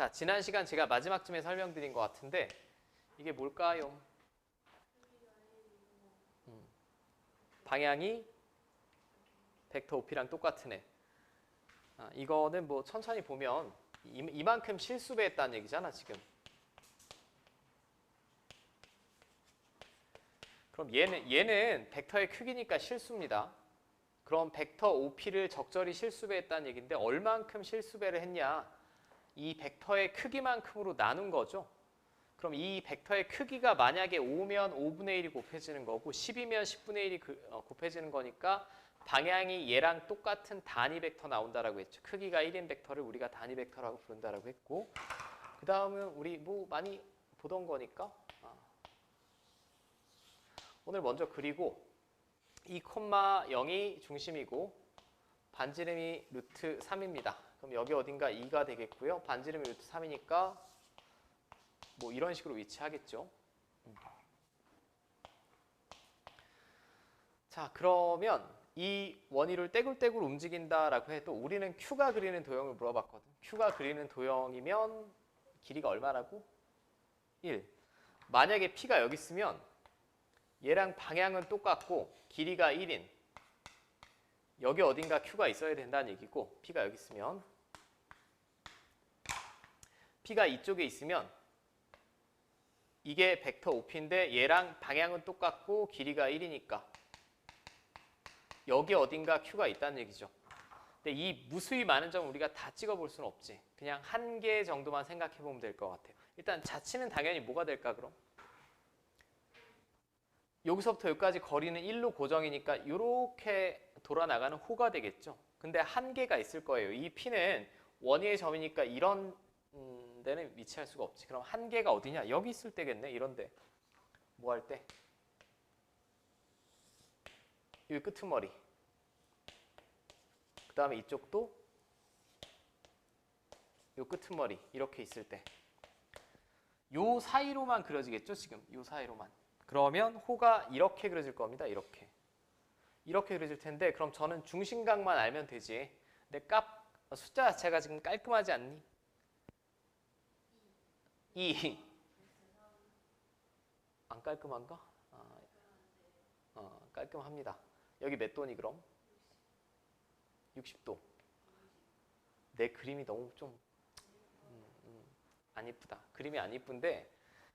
자, 지난 시간 제가 마지막쯤에 설명드린 것 같은데 이게 뭘까요? 음, 방향이 벡터 OP랑 똑같은 애. 아, 이거는 뭐 천천히 보면 이, 이만큼 실수배했다는 얘기잖아 지금. 그럼 얘는 얘는 벡터의 크기니까 실수입니다. 그럼 벡터 OP를 적절히 실수배했다는 얘기인데 얼만큼 실수배를 했냐? 이 벡터의 크기만큼으로 나눈 거죠. 그럼 이 벡터의 크기가 만약에 5면 5분의 1이 곱해지는 거고 10이면 10분의 1이 어, 곱해지는 거니까 방향이 얘랑 똑같은 단위 벡터 나온다라고 했죠. 크기가 1인 벡터를 우리가 단위 벡터라고 부른다라고 했고 그 다음은 우리 뭐 많이 보던 거니까 아. 오늘 먼저 그리고 이 콤마 0이 중심이고 반지름이 루트 3입니다. 그럼 여기 어딘가 2가 되겠고요. 반지름이 루트 3이니까 뭐 이런 식으로 위치하겠죠. 음. 자 그러면 이 원위를 떼굴떼굴 움직인다라고 해도 우리는 Q가 그리는 도형을 물어봤거든. Q가 그리는 도형이면 길이가 얼마라고? 1. 만약에 P가 여기 있으면 얘랑 방향은 똑같고 길이가 1인 여기 어딘가 Q가 있어야 된다는 얘기고 P가 여기 있으면 P가 이쪽에 있으면 이게 벡터 OP인데 얘랑 방향은 똑같고 길이가 1이니까 여기 어딘가 Q가 있다는 얘기죠. 근데 이 무수히 많은 점 우리가 다 찍어볼 수는 없지. 그냥 한 개 정도만 생각해 보면 될 것 같아요. 일단 자치는 당연히 뭐가 될까 그럼? 여기서부터 여기까지 거리는 1로 고정이니까 이렇게 돌아 나가는 호가 되겠죠. 근데 한계가 있을 거예요. 이 P는 원위의 점이니까 이런 음, 데는 위치할 수가 없지. 그럼 한계가 어디냐? 여기 있을 때겠네. 이런데. 뭐 할 때? 이 끄트머리. 그 다음에 이쪽도 요 끄트머리 이렇게 있을 때. 요 사이로만 그려지겠죠, 지금. 요 사이로만. 그러면 호가 이렇게 그려질 겁니다. 이렇게. 이렇게 그려질 텐데 그럼 저는 중심각만 알면 되지. 근데 값 숫자 자체가 지금 깔끔하지 않니? 2. 안 깔끔한가? 아, 어, 깔끔합니다. 여기 몇 도니 그럼? 60도. 내 그림이 너무 좀 음, 음, 안 이쁘다. 그림이 안 이쁜데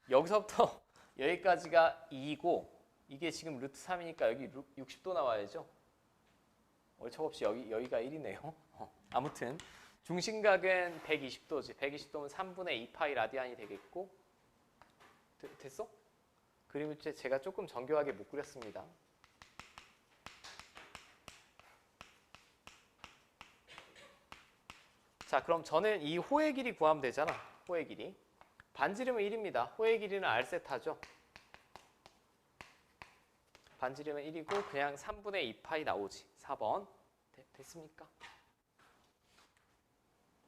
여기서부터 여기까지가 2이고 이게 지금 루트 3이니까 여기 60도 나와야죠. 얼척없이 여기 여기가 1이네요. 아무튼 중심각은 120도지. 120도면 3분의 2파이 라디안이 되겠고 되- 됐어? 그림을 제- 제가 조금 정교하게 못 그렸습니다. 자, 그럼 저는 이 호의 길이 구하면 되잖아. 호의 길이. 반지름은 1입니다. 호의 길이는 R세타죠. 반지름은 1이고 그냥 3분의 2파이 나오지. 4번. 됐, 됐습니까?